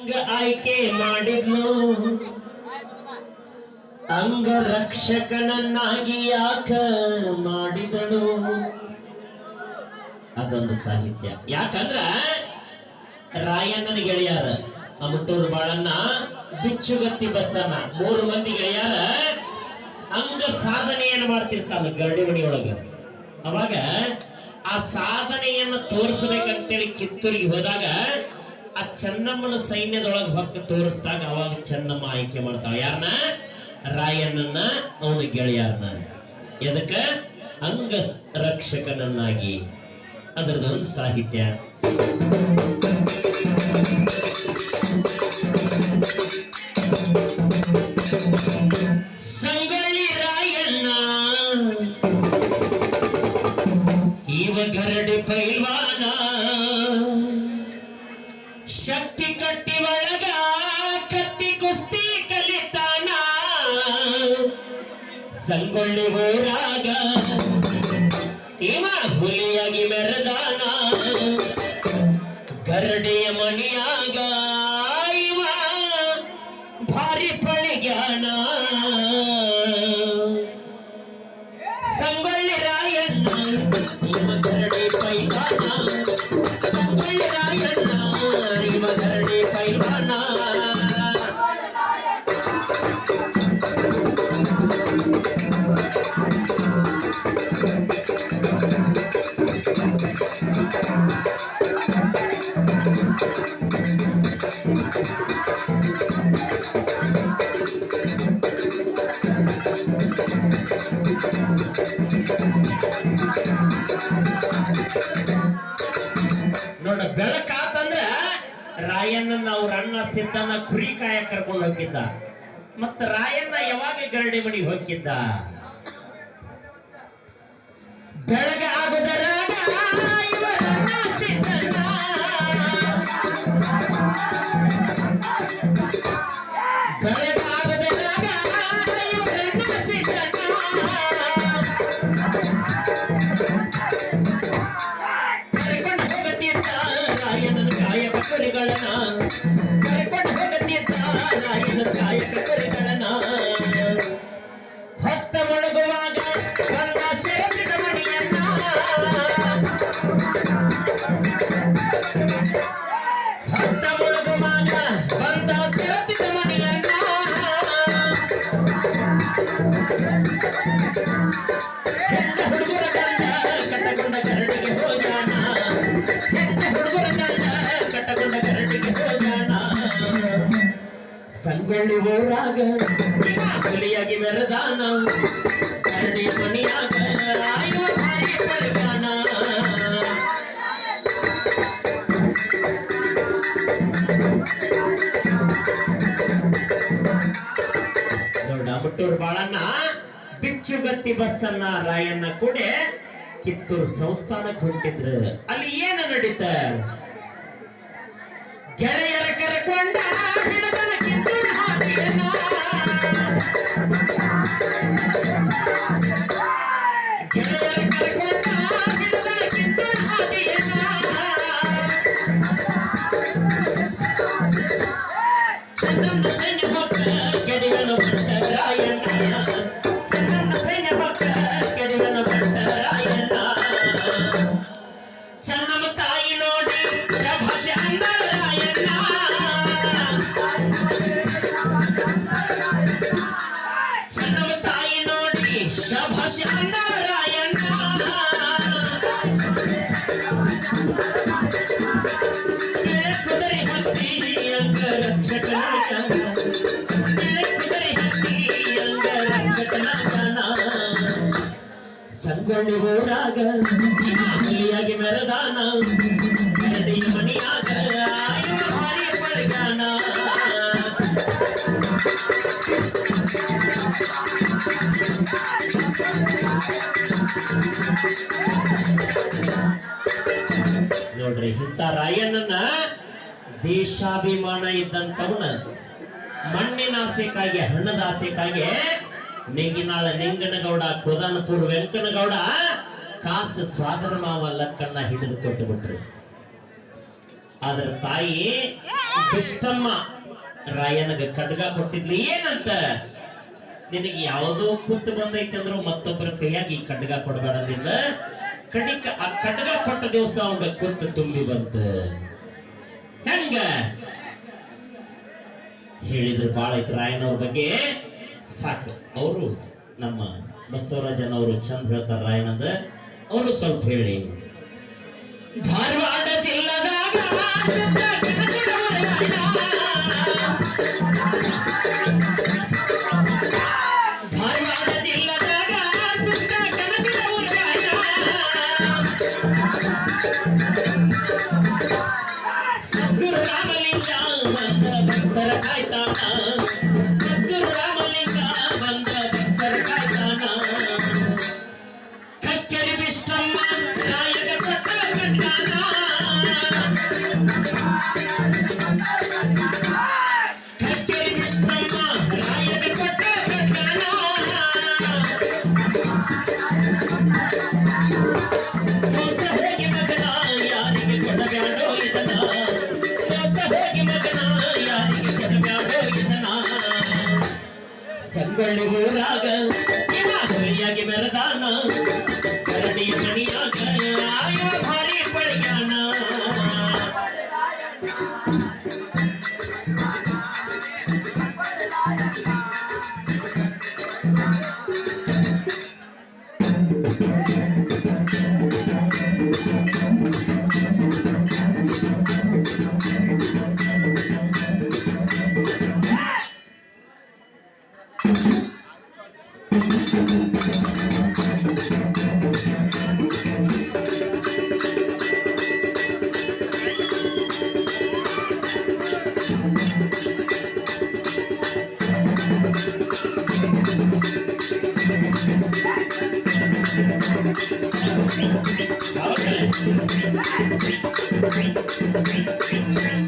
ಹಂಗ ಆಯ್ಕೆ ಅಂಗ ರಕ್ಷಕನನ್ನಾಗಿ ಯಾಕ ಮಾಡಿದಳು? ಅದೊಂದು ಸಾಹಿತ್ಯ. ಯಾಕಂದ್ರ ರಾಯಣ್ಣನ ಗೆಳೆಯಾರ ಅಮಟೂರು ಬಾಳನ್ನ ಬಿಚ್ಚುಗತ್ತಿ ಬಸ್ಸನ್ನ ಮೂರು ಮಂದಿ ಗೆಳೆಯಾರ ಅಂಗ ಸಾಧನೆಯನ್ನು ಮಾಡ್ತಿರ್ತಾನ ಗರಡಿ ಮನೆಯೊಳಗ ಅವಾಗ ಆ ಸಾಧನೆಯನ್ನು ತೋರಿಸ್ಬೇಕಂತೇಳಿ ಕಿತ್ತೂರಿಗೆ ಹೋದಾಗ ಆ ಚೆನ್ನಮ್ಮನ ಸೈನ್ಯದೊಳಗ ಹೊಕ್ಕ ತೋರಿಸಿದಾಗ ಅವಾಗ ಚೆನ್ನಮ್ಮ ಆಯ್ಕೆ ಮಾಡ್ತಾಳ. ಯಾರನ್ನ ರಾಯಣ್ಣನ ಅವನ ಗೆಳೆಯರನ್ನ. ಎದಕ್ಕ? ಅಂಗ ರಕ್ಷಕನನ್ನಾಗಿ ಅದರದೊಂದು ಸಾಹಿತ್ಯ. ಸಂಗೊಳ್ಳಿ ಹೋರಾಗ. ಇವ ಹುಲಿಯಾಗಿ ಮೆರೆದಾನ. ಗರಡಿಯ ಮಣಿಯಾಗ. ಸಿದ್ದನ ಕುರಿ ಕಾಯ ಕರ್ಕೊಂಡು ಹೋಗಿದ್ದ ಮತ್ತ ರಾಯಣ್ಣ ಯಾವಾಗ ಗರಡಿ ಮಡಿ ಹೋಗಿದ್ದ ಬೆಳಗ್ಗೆ ಊರಾಗ ಕಲಿಯಾಗಿ ಹುಲಿಯಾಗಿ ಮೆರೆದಾನ ಕರಡಿ ಮನಿಯಾಗ ದೊಡ್ಡ ಬಾಳಣ್ಣ, ಬಿಚ್ಚುಗತ್ತಿ ಬಸ್ಸನ್ನ ರಾಯಣ್ಣ ಕೂಡ ಕಿತ್ತೂರು ಸಂಸ್ಥಾನಕ್ಕೆ ಹೊಂಟಿದ್ರು. ಅಲ್ಲಿ ಏನ ನಡೀತ? ಗೆಳೆಯರ ಕರೆಕೊಂಡ ಸಂಗೊಳ್ಳಿ ಊರಾಗ ದೇಶಾಭಿಮಾನ ಇದ್ದಂಥವನ ಮಣ್ಣಿನ ಆಸೆಕಾಗಿ, ಹಣ್ಣದ ಆಸೆಕಾಗಿ ನೆಗಿನಾಳ ನಿಂಗನಗೌಡ ಕೋದಾನಪುರ ವೆಂಕನಗೌಡ ಕಾಸ ಸ್ವಾದರ ಮಾವ ಲಕ್ಕಣ್ಣ ಹಿಡಿದು ಕೊಟ್ಟು ಬಿಟ್ರು. ಆದ್ರ ತಾಯಿ ದುಷ್ಟಮ್ಮ ರಾಯನಗ ಖಡ್ಗ ಕೊಟ್ಟಿದ್ಲಿ. ಏನಂತ? ನಿನಗೆ ಯಾವುದೋ ಕುತ್ತು ಬಂದೈತೆ ಅಂದ್ರು ಮತ್ತೊಬ್ಬರ ಕೈಯಾಗಿ ಖಡ್ಗ ಕೊಡಬೇಡಂದಿಲ್ಲ ಕಡಿಕ ಆ ಖಡ್ಗ ಕೊಟ್ಟ ದಿವಸ ಅವಂಗ ಕುತ್ತು ತುಂಬಿ ಬಂತ. ಹೆಂಗ ಹೇಳಿದ್ರೆ ಬಾಳ ಐತಿ ರಾಯನವ್ರ ಬಗ್ಗೆ ಸಾಕು. ಅವರು ನಮ್ಮ ಬಸವರಾಜನವರು ಚಂದ ಹೇಳ್ತಾರ ರಾಯನಂದ ಅವರು ಸ್ವಲ್ಪ ಹೇಳಿ. ಧಾರವಾಡ ಜಿಲ್ಲದಾಗ ಭಕ್ತರ ಕಾಯ್ತಾನ ಸದ್ಗುರು ರಾಮಲಿಂಗ ಕಕ್ಕರಿ ಬಿಷ್ಟಮ್ಮ ನಾಯಕ ಸಂಗೊಳ್ಳಿ ಊರಾಗ ಇವ ಹುಲಿಯಾಗಿ ಮೆರೆದಾನ ಕರಡಿ ಮಣಿಯಾಗ ಆಯುವ Okay.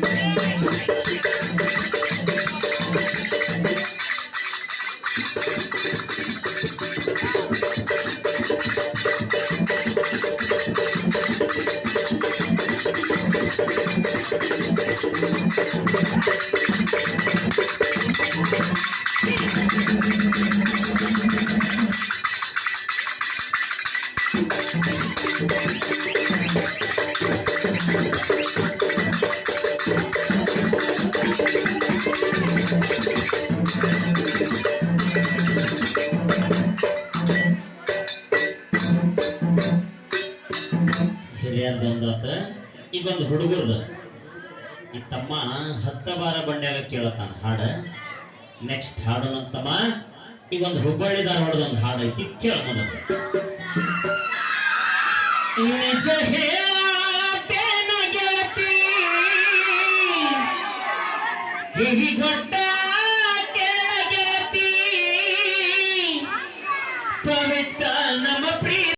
ಬಳಿಯಾನ ಹೌದಲ್ಲ? ಈಗ ಈಗೊಂದು ಹುಡುಗರ್ದ ಈ ತಮ್ಮ ಹತ್ತ ಬಾರ ಬಂಡ್ಯಾಗ ಕೇಳತಾನ ಹಾಡ ನೆಕ್ಸ್ಟ್ ಹಾಡು ನನ್ನ ತಮ್ಮ ಈಗೊಂದು ಹುಬ್ಬಳ್ಳಿ ಧಾರವಾಡದ ಒಂದು ಹಾಡೈತಿ ಐತಿ ಕೇಳ ಮೊದಲು ನಿಜ